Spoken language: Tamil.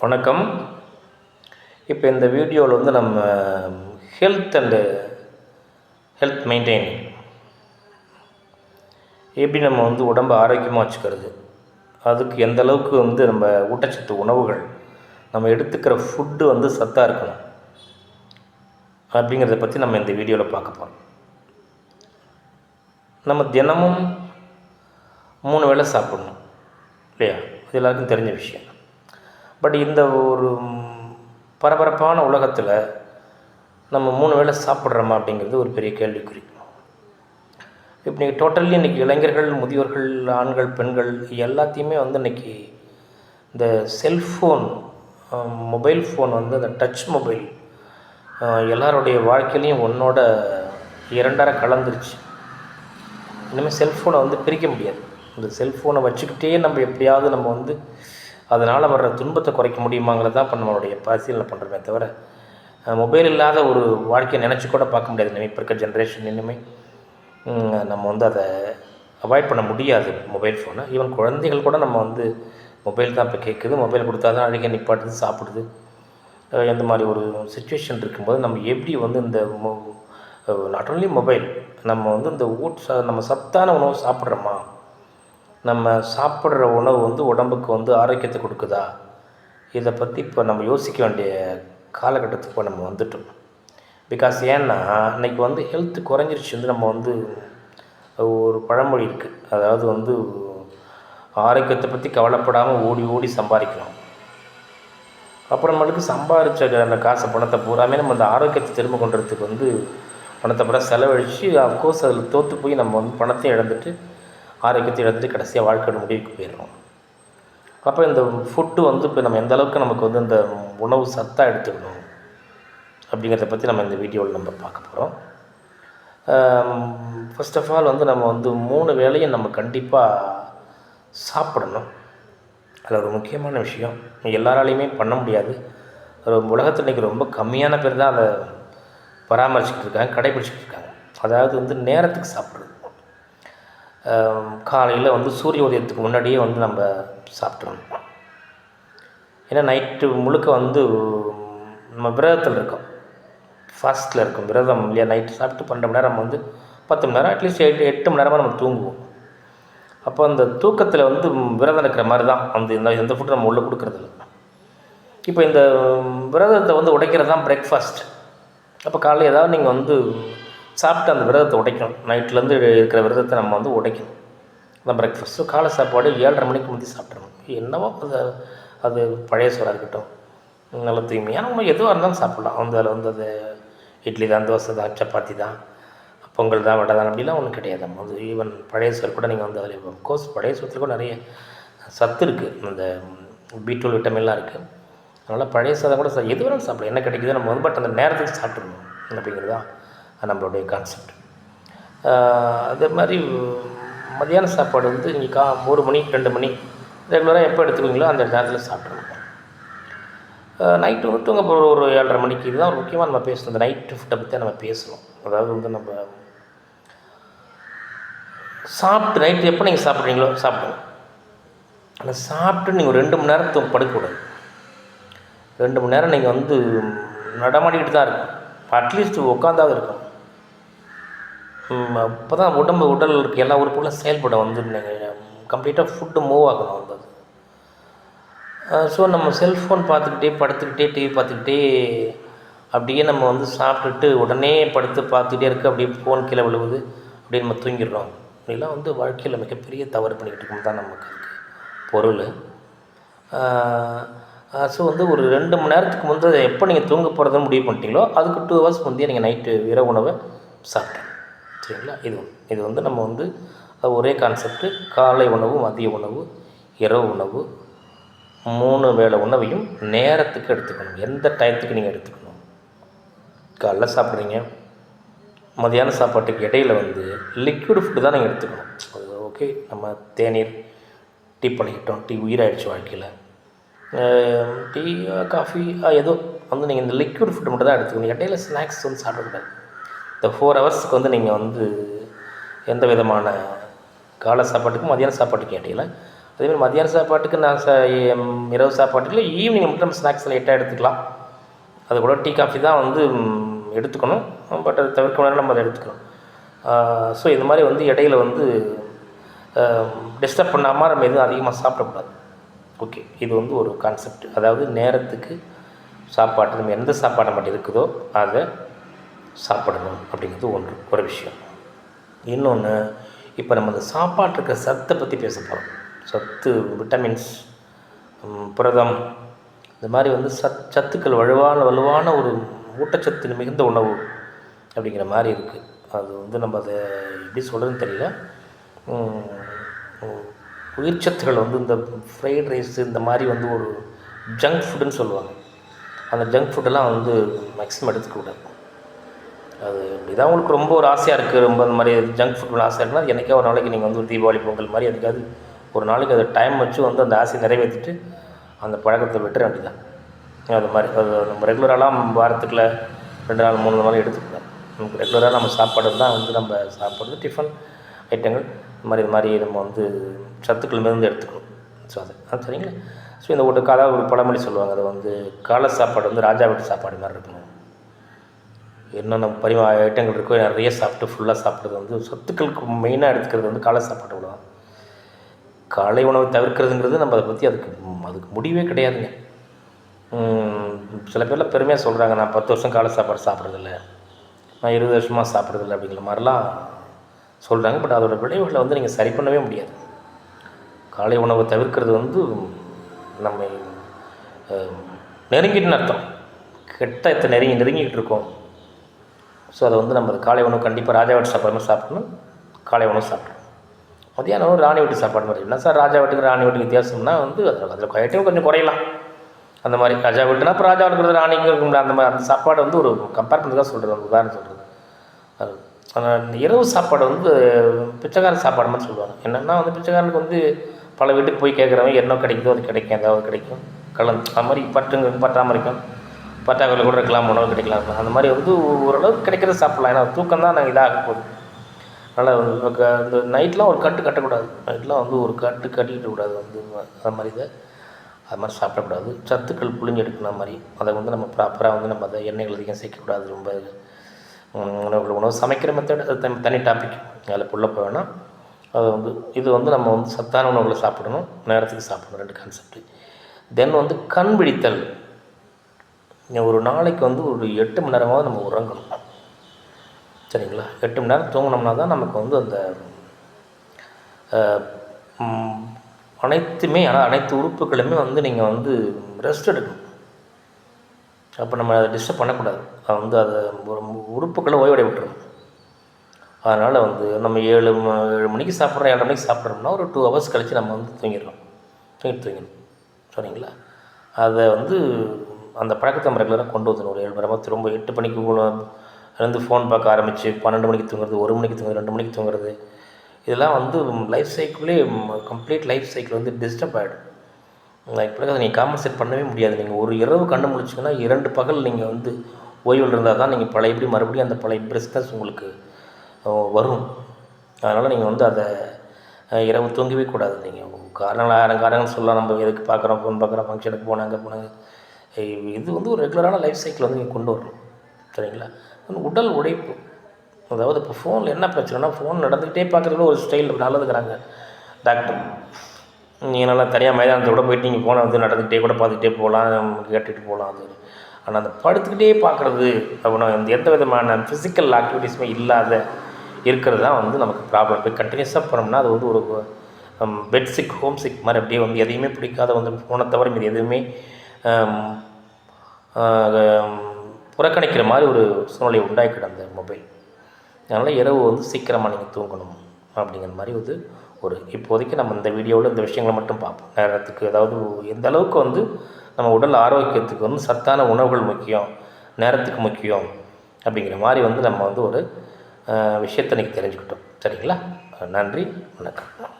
வணக்கம். இப்போ இந்த வீடியோவில் வந்து நம்ம ஹெல்த் அண்டு ஹெல்த் மெயின்டைனிங் எப்படி நம்ம வந்து உடம்பை ஆரோக்கியமாக வச்சுக்கிறது? அதுக்கு எந்த அளவுக்கு வந்து நம்ம ஊட்டச்சத்து உணவுகள் நம்ம எடுத்துக்கிற ஃபுட்டு வந்து சத்தாக இருக்கணும்? அப்படிங்கிறத பற்றி நம்ம இந்த வீடியோவில் பார்க்க போகிறோம் நம்ம தினமும் மூணு வேளை சாப்பிடணும். இல்லையா? இது எல்லாருக்கும் தெரிஞ்ச விஷயம். பட் இந்த ஒரு பரபரப்பான உலகத்தில் நம்ம மூணு வேளை சாப்பிட்றோமா அப்படிங்கிறது ஒரு பெரிய கேள்விக்குறி. இப்போ நீங்கள் டோட்டலி இன்றைக்கி இளைஞர்கள் முதியோர்கள் ஆண்கள் பெண்கள் எல்லாத்தையுமே வந்து இன்றைக்கி இந்த செல்ஃபோன் மொபைல் ஃபோன் வந்து அந்த டச் மொபைல் எல்லாருடைய வாழ்க்கையிலையும் ஒன்றோட இரண்டரை கலந்துருச்சு. இனிமேல் செல்ஃபோனை வந்து பிரிக்க முடியாது. இந்த செல்ஃபோனை வச்சுக்கிட்டே நம்ம எப்படியாவது நம்ம வந்து அதனால் வர்ற துன்பத்தை குறைக்க முடியுமாங்கிறது தான் இப்போ நம்மளுடைய பரிசீலனை பண்ணுறோமே தவிர மொபைல் இல்லாத ஒரு வாழ்க்கையை நினச்சி கூட பார்க்க முடியாது. இனிமேல் இப்போ இருக்க ஜென்ரேஷன் இனிமேல் நம்ம வந்து அதை அவாய்ட் பண்ண முடியாது மொபைல் ஃபோனை ஈவன் குழந்தைகள் கூட நம்ம வந்து மொபைல் தான் இப்போ கேட்குது மொபைல் கொடுத்தா தான் அழுகை நிப்பாட்டுது சாப்பிடுது. எந்த இந்த மாதிரி ஒரு சுச்சுவேஷன் இருக்கும்போது நம்ம எப்படி வந்து இந்த நாட் ஓன்லி மொபைல் நம்ம வந்து இந்த ஊட் நம்ம சத்தான உணவு சாப்பிட்றோமா நம்ம சாப்பிட்ற உணவு வந்து உடம்புக்கு வந்து ஆரோக்கியத்தை கொடுக்குதா? இதை பற்றி இப்போ நம்ம யோசிக்க வேண்டிய காலகட்டத்துக்கு இப்போ நம்ம வந்துட்டோம். பிகாஸ் ஏன்னா இன்றைக்கி வந்து ஹெல்த் குறைஞ்சிருச்சு வந்து நம்ம வந்து ஒரு பழமொழி இருக்குது அதாவது வந்து ஆரோக்கியத்தை பற்றி கவலைப்படாமல் ஓடி ஓடி சம்பாதிக்கணும் அப்புறமேலுக்கு சம்பாதிச்ச அந்த காசை பணத்தை பூராமே நம்ம அந்த ஆரோக்கியத்தை திரும்ப கொண்டுறதுக்கு வந்து பணத்தை பூரா செலவழித்து அஃப்கோர்ஸ் அதில் தோற்று போய் நம்ம வந்து பணத்தையும் இழந்துட்டு ஆரோக்கியத்தை இழந்து கடைசியாக வாழ்க்கையோட முடிவுக்கு போயிடுறோம். அப்போ இந்த ஃபுட்டு வந்து இப்போ நம்ம எந்த அளவுக்கு நமக்கு வந்து இந்த உணவு சத்தாக எடுத்துக்கணும் அப்படிங்கிறத பற்றி நம்ம இந்த வீடியோவில் நம்ம பார்க்க போகிறோம் ஃபர்ஸ்ட் ஆஃப் ஆல் வந்து நம்ம வந்து மூணு வேளையும் நம்ம கண்டிப்பாக சாப்பிடணும். அதில் ஒரு முக்கியமான விஷயம் எல்லாராலையுமே பண்ண முடியாது. ஒரு உலகத்தில் இன்றைக்கி ரொம்ப கம்மியான பேர் தான் அதை பராமரிச்சுட்டு இருக்காங்க கடைபிடிச்சிட்டு இருக்காங்க. அதாவது வந்து நேரத்துக்கு சாப்பிட்றது. காலையில் வந்து சூரிய உதயத்துக்கு முன்னாடியே வந்து நம்ம சாப்பிட்றணும் ஏன்னா நைட்டு முழுக்க வந்து நம்ம விரதத்தில் இருக்கோம். ஃபாஸ்ட்டில் இருக்கும் விரதம் இல்லையா நைட்டு சாப்பிட்டு பன்னெண்டு மணி நேரம் வந்து பத்து மணி நேரம் அட்லீஸ்ட் எட்டு எட்டு மணி நேரமாக நம்ம தூங்குவோம். அப்போ அந்த தூக்கத்தில் வந்து விரதம் இருக்கிற மாதிரி தான் அந்த இந்த எந்த ஃபுட்டும் நம்ம உள்ளே கொடுக்குறதில்ல இப்போ இந்த விரதத்தை வந்து உடைக்கிறது தான் பிரேக்ஃபாஸ்ட் அப்போ காலையில் ஏதாவது நீங்கள் வந்து சாப்பிட்டு அந்த விரதத்தை உடைக்கணும். நைட்லேருந்து இருக்கிற விரதத்தை நம்ம வந்து உடைக்கணும். அந்த பிரேக்ஃபாஸ்ட்டு காலை சாப்பாடு ஏழரை மணிக்கு முந்தி சாப்பிட்றணும் என்னவோ அது அது பழைய சோறாக இருக்கட்டும். நல்ல தூய்மையான உணவு எதுவாக இருந்தாலும் சாப்பிட்லாம். வந்து அதில் வந்து அது இட்லி தான் தோசை தான் சப்பாத்தி தான். பொங்கல் தான் வடை தான் அப்படிலாம் ஒன்றும் கிடையாது. நம்ம வந்து ஈவன் பழைய சோறு கூட நீங்கள் வந்து அதில் கோர்ஸ் பழைய சோத்தில் கூட நிறைய சத்து இருக்குது அந்த பீட்ரூல் விட்டமின்லாம் இருக்குது அதனால் பழைய சாதம் கூட எது வேணாலும் சாப்பிடலாம். என்ன கிடைக்குதோ நம்ம வந்து பட் அந்த நேரத்துக்கு சாப்பிட்றணும் அப்படிங்கிறது தான் நம்மளுடைய கான்செப்ட் அதே மாதிரி மதியான சாப்பாடு வந்து நீங்கள் கா ஒரு மணி ரெண்டு மணி ரெகுலராக எப்போ எடுத்துக்குவீங்களோ அந்த நேரத்தில் சாப்பிட்றணும் நைட்டு வந்து தூங்க போகிற ஒரு ஏழரை மணிக்கு இதுதான் ஒரு முக்கியமாக நம்ம பேசணும். இந்த நைட் ஃபுட்டை பற்றி நம்ம பேசணும். அதாவது வந்து நம்ம சாப்பிட்டு நைட்டு எப்போ நீங்கள் சாப்பிட்றீங்களோ சாப்பிடுங்க. ஆனால் சாப்பிட்டு நீங்கள் ரெண்டு மணி நேரம் தூங்க படுக்கக்கூடாது. ரெண்டு மணி நேரம் நீங்கள் வந்து நடமாடிக்கிட்டு தான் இருக்கும் அட்லீஸ்ட் உட்காந்தாவது இருக்கும் அப்போ தான் உடம்பு உடல் இருக்க. எல்லா உறுப்புகளும் செயல்பட வந்து நீங்கள் கம்ப்ளீட்டாக ஃபுட்டு மூவ் ஆகணும் வந்து ஸோ நம்ம செல்ஃபோன் பார்த்துக்கிட்டே படுத்துக்கிட்டே டிவி பார்த்துக்கிட்டே அப்படியே நம்ம வந்து சாப்பிட்டுட்டு உடனே படுத்து பார்த்துக்கிட்டே இருக்க அப்படியே ஃபோன் கீழே விழுவுது. அப்படியே நம்ம தூங்கிடுறோம். இதெல்லாம் வந்து வாழ்க்கையில் மிகப்பெரிய தவறு பண்ணிக்கிட்டு இருக்கோம். தான் நமக்கு பொருள். ஸோ வந்து ஒரு ரெண்டு மணி நேரத்துக்கு முந்தைய எப்போ நீங்கள் தூங்க போகிறதுன்னு முடிவு பண்ணிட்டீங்களோ அதுக்கு டூ ஹவர்ஸ் முந்தைய நீங்கள் நைட்டு இரவு உணவை சாப்பிட்டேன் சரிங்களா? இது இது வந்து நம்ம வந்து ஒரே கான்செப்ட்டு காலை உணவு மதிய உணவு இரவு உணவு மூணு வேளை உணவையும் நேரத்துக்கு எடுத்துக்கணும். எந்த டயத்துக்கு நீங்கள் எடுத்துக்கணும்? காலைல சாப்பிட்றீங்க. மதியான சாப்பாட்டுக்கு இடையில வந்து லிக்விட் ஃபுட்டு தான் நீங்கள் எடுத்துக்கணும். அது ஓகே நம்ம தேநீர் டீ பழகிட்டோம் டீ உயிராயிடுச்சு வாழ்க்கையில். டீ காஃபி ஏதோ வந்து நீங்கள் இந்த லிக்விட் ஃபுட்டு மட்டும் தான் எடுத்துக்கணும். இடையில ஸ்நாக்ஸ் வந்து சாப்பிடக்கூடாது. இந்த ஃபோர் ஹவர்ஸ்க்கு வந்து நீங்கள் வந்து எந்த விதமான காலை சாப்பாட்டுக்கும் மதியான சாப்பாட்டுக்கும் இடையில அதேமாதிரி மதியான சாப்பாட்டுக்கு நான் ச எம், இரவு சாப்பாட்டுக்கு ஈவினிங் மட்டும் நம்ம ஸ்நாக்ஸ் லைட்டாக எடுத்துக்கலாம். அது கூட டீ காஃபி தான் வந்து எடுத்துக்கணும். பட் அது தவிர்க்க முடியாது நம்ம அதை எடுத்துக்கணும் ஸோ இது மாதிரி வந்து இடையில வந்து டிஸ்டர்ப் பண்ணாமல் நம்ம எதுவும் அதிகமாக சாப்பிடக்கூடாது. ஓகே இது வந்து ஒரு கான்செப்ட் அதாவது நேரத்துக்கு சாப்பாட்டு நம்ம எந்த சாப்பாடு நம்மகிட்ட இருக்குதோ அதை சாப்பிடணும் அப்படிங்கிறது ஒன்று ஒரு விஷயம். இன்னொன்று இப்போ நம்ம அந்த சாப்பாட்டு இருக்கிற சத்தை பற்றி பேச போகிறோம் சத்து விட்டமின்ஸ் புரதம் இந்த மாதிரி வந்து சத் சத்துக்கள் வலுவான வலுவான ஒரு ஊட்டச்சத்து மிகுந்த உணவு அப்படிங்கிற மாதிரி இருக்குது அது வந்து நம்ம அதை எப்படி சொல்கிறதுன்னு தெரியல. உயிர்ச்சத்துக்கள் வந்து இந்த ஃப்ரைட் ரைஸ் இந்த மாதிரி வந்து ஒரு ஜங்க் ஃபுட்டுன்னு சொல்லுவாங்க. அந்த ஜங்க் ஃபுட்டெல்லாம் வந்து மேக்ஸிமம் எடுத்துக்கூடாது அது இப்படிதான் உங்களுக்கு ரொம்ப ஒரு ஆசையாக இருக்குது ரொம்ப அந்த மாதிரி ஜங்க் ஃபுட் ஆசையாக இருக்குன்னா அது ஒரு நாளைக்கு நீங்கள் வந்து ஒரு தீபாவளி பொங்கல் மாதிரி எதுக்காவது ஒரு நாளைக்கு அதை டைம் வச்சு வந்து அந்த ஆசையை நிறைவேற்றிட்டு அந்த பழக்கத்தை விட்டுற வேண்டியதான் அது மாதிரி அது நம்ம ரெகுலராலாம் வாரத்துக்குள்ள ரெண்டு நாள் மூணு நாள் எடுத்துக்கலாம். நமக்கு ரெகுலராக நம்ம சாப்பாடு தான் வந்து நம்ம சாப்பிட்றது டிஃபன் ஐட்டங்கள். இந்த மாதிரி இது மாதிரி நம்ம வந்து சத்துக்கள் மிகுந்து எடுத்துக்கணும். ஸோ அது அது சரிங்களா? ஸோ இந்த ஒரு கதை ஒரு பழமொழி சொல்லுவாங்க. அது வந்து காலை சாப்பாடு வந்து ராஜா வீட்டு சாப்பாடு மாதிரி இருக்கணும். என்னென்ன பரிமா ஐட்டங்கள் இருக்கோ நிறைய சாப்பிட்டு ஃபுல்லாக சாப்பிட்றது வந்து சத்துக்களுக்கு மெயினாக எடுத்துக்கிறது வந்து காலை சாப்பாடு உணவு காலை உணவை தவிர்க்கிறதுங்கிறது நம்ம அதை பற்றி அதுக்கு அதுக்கு முடிவே கிடையாதுங்க. சில பேர்லாம் பெருமையாக சொல்கிறாங்க நான் பத்து வருஷம் காலை சாப்பாடு சாப்பிட்றதில்ல. நான் இருபது வருஷமாக சாப்பிட்றதில்ல அப்படிங்கிற மாதிரிலாம் சொல்கிறாங்க பட் அதோட விளைவுகளை வந்து நீங்கள் சரி பண்ணவே முடியாது. காலை உணவை தவிர்க்கிறது வந்து நம்ம நெருங்கின்னு நெருங்கிட்டுன்னு அர்த்தம். கெட்ட நெருங்கி நெருங்கிக்கிட்டு இருக்கோம். ஸோ அதை வந்து நம்ம காலை உணவு கண்டிப்பாக ராஜா வீட்டு சாப்பாடு மாதிரி சாப்பிடணும். காலை உணவு சாப்பிடணும். மதியானம் ராணி வீட்டு சாப்பாடு மாதிரி என்ன சார் ராஜா வீட்டுக்கு ராணி வீட்டுக்கு வித்தியாசம்னா வந்து அதில் அதில் குவாலிட்டியும் கொஞ்சம் குறையலாம். அந்த மாதிரி ராஜா வீட்டுனா இப்போ ராஜா இருக்கிறது ராணிக்கு இருக்கும். அந்த மாதிரி அந்த சாப்பாடு வந்து ஒரு கம்பேர் பண்ணுறதுக்காக சொல்கிறது உதாரணம் சொல்கிறது அது அந்த இரவு சாப்பாடு வந்து பிச்சைக்கார சாப்பாடு மாதிரி சொல்லுவாங்க. என்னென்னா வந்து பிச்சைக்காரனுக்கு வந்து பல வீட்டுக்கு போய் கேட்குறவங்க என்ன கிடைக்குதோ அது கிடைக்கும் ஏதாவது கிடைக்கும். கலந்து அது மாதிரி பட்டுங்க பட்டாமல் இருக்கும். பட்டாக்குள்ள கூட இருக்கலாம் உணவு கிடைக்கலாம் அந்த மாதிரி வந்து ஓரளவுக்கு கிடைக்கிறத சாப்பிட்லாம். ஏன்னா தூக்கம் தான் நாங்கள் இதாக போகுது. அதனால் க- இந்த நைட்லாம் ஒரு கட்டு கட்டக்கூடாது. நைட்லாம் வந்து ஒரு கட்டு கட்டிக்கிட்டு கூடாது. வந்து அது மாதிரி இதை அது மாதிரி சாப்பிடக்கூடாது. சத்துக்கள் புழிஞ்சு எடுக்கிற மாதிரி அதை வந்து நம்ம ப்ராப்பராக வந்து நம்ம அதை எண்ணெய்கள் அதிகம் சேர்க்கக்கூடாது. ரொம்ப உம், உணவு உணவு சமைக்கிற மெத்தட் அது தனி தனி டாபிக் அதில் புள்ள போய் அது வந்து இது வந்து நம்ம வந்து சத்தான உணவுகளை சாப்பிடணும். நேரத்துக்கு சாப்பிடணும். ரெண்டு கான்செப்ட் தென் வந்து கண் விழித்தல். ஒரு நாளைக்கு வந்து ஒரு எட்டு மணி நேரமாவது நம்ம உறங்கணும். சரிங்களா? எட்டு மணி நேரம் தூங்கினோம்னா தான் நமக்கு வந்து அந்த அனைத்துமே ஆனால் அனைத்து உறுப்புகளுமே வந்து நீங்கள் வந்து ரெஸ்ட் எடுக்கணும். அப்போ நம்ம அதை டிஸ்டர்ப் பண்ணக்கூடாது. அது வந்து அதை உறுப்புகளை ஓய்வடைய விட்டுரும் அதனால் வந்து நம்ம ஏழு ஏழு மணிக்கு சாப்பிட்றோம் ஏழரை மணிக்கு சாப்பிட்றோம்னா ஒரு டூ ஹவர்ஸ் கழித்து நம்ம வந்து தூங்கிடுறோம் தூங்கி தூங்கிடணும். சரிங்களா? அதை வந்து அந்த பழக்கத்தை நம்ம ரெகுலராக கொண்டு வந்துடணும். ஒரு ஏழு மணி திரும்ப எட்டு மணிக்கு இருந்து ஃபோன் பார்க்க ஆரம்பித்து பன்னெண்டு மணிக்கு தூங்குறது ஒரு மணிக்கு தூங்குறது ரெண்டு மணிக்கு தூங்குறது இதெல்லாம் வந்து லைஃப் சைக்கிளே கம்ப்ளீட் லைஃப் சைக்கிள் வந்து டிஸ்டர்ப் ஆகிடும் இப்போ அதை நீங்கள் காம்பன்சேட் பண்ணவே முடியாது. நீங்கள் ஒரு இரவு கண்டு முடிச்சிங்கன்னா இரண்டு பகல் நீங்கள் வந்து ஓய்வில் இருந்தால் தான் நீங்கள் பழையபடி மறுபடியும் அந்த பழைய பிஸ்னஸ் உங்களுக்கு வரும். அதனால் நீங்கள் வந்து அதை இரவு தூங்கவே கூடாது. நீங்கள் காரணங்கள் ஆயிரம் காரணங்கள் சொல்லலாம். நம்ம எதுக்கு பார்க்குறோம் ஃபோன் பார்க்குறோம் ஃபங்க்ஷனுக்கு போனாங்க போனாங்க. இது வந்து ஒரு ரெகுலரான லைஃப் சைக்கிள் வந்து நீங்கள் கொண்டு வரணும். சரிங்களா? உடல் உழைப்பு. அதாவது இப்போ ஃபோனில் என்ன பிரச்சனைனா ஃபோன் நடந்துக்கிட்டே பார்க்குறதுல ஒரு ஸ்டைல் நல்லதுங்கிறாங்க டாக்டர் நீங்கள் நல்லா தனியாக மைதானத்தை கூட போயிட்டு நீங்கள் ஃபோனை வந்து நடந்துக்கிட்டே கூட பார்த்துக்கிட்டே போகலாம் கேட்டுகிட்டு போகலாம் அது. ஆனால் அந்த படுத்துக்கிட்டே பார்க்குறது அப்படின்னா எந்த எந்த விதமான ஃபிசிக்கல் ஆக்டிவிட்டீஸுமே இல்லாத இருக்கிறது தான் வந்து நமக்கு ப்ராப்ளம் இப்போ கண்டினியூஸாக போனோம்னா அது வந்து ஒரு பெட் சிக் ஹோம் சிக் மாதிரி அப்படியே வந்து எதையுமே பிடிக்காத வந்து ஃபோனை தவிர மீது எதுவுமே புறக்கணிக்கிற மாதிரி ஒரு சூழ்நிலை உண்டாக்கிடும் அந்த மொபைல். அதனால் இரவு வந்து சீக்கிரமாக நீங்கள் தூங்கணும் அப்படிங்கிற மாதிரி வந்து ஒரு இப்போதைக்கு நம்ம இந்த வீடியோவில் இந்த விஷயங்களை மட்டும் பார்ப்போம். நேரத்துக்கு அதாவது எந்த அளவுக்கு வந்து நம்ம உடல் ஆரோக்கியத்துக்கு வந்து சத்தான உணவுகள் முக்கியம் நேரத்துக்கு முக்கியம் அப்படிங்கிற மாதிரி வந்து நம்ம வந்து ஒரு விஷயத்தை இன்றைக்கி தெரிஞ்சுக்கிட்டோம். சரிங்களா? நன்றி வணக்கம்.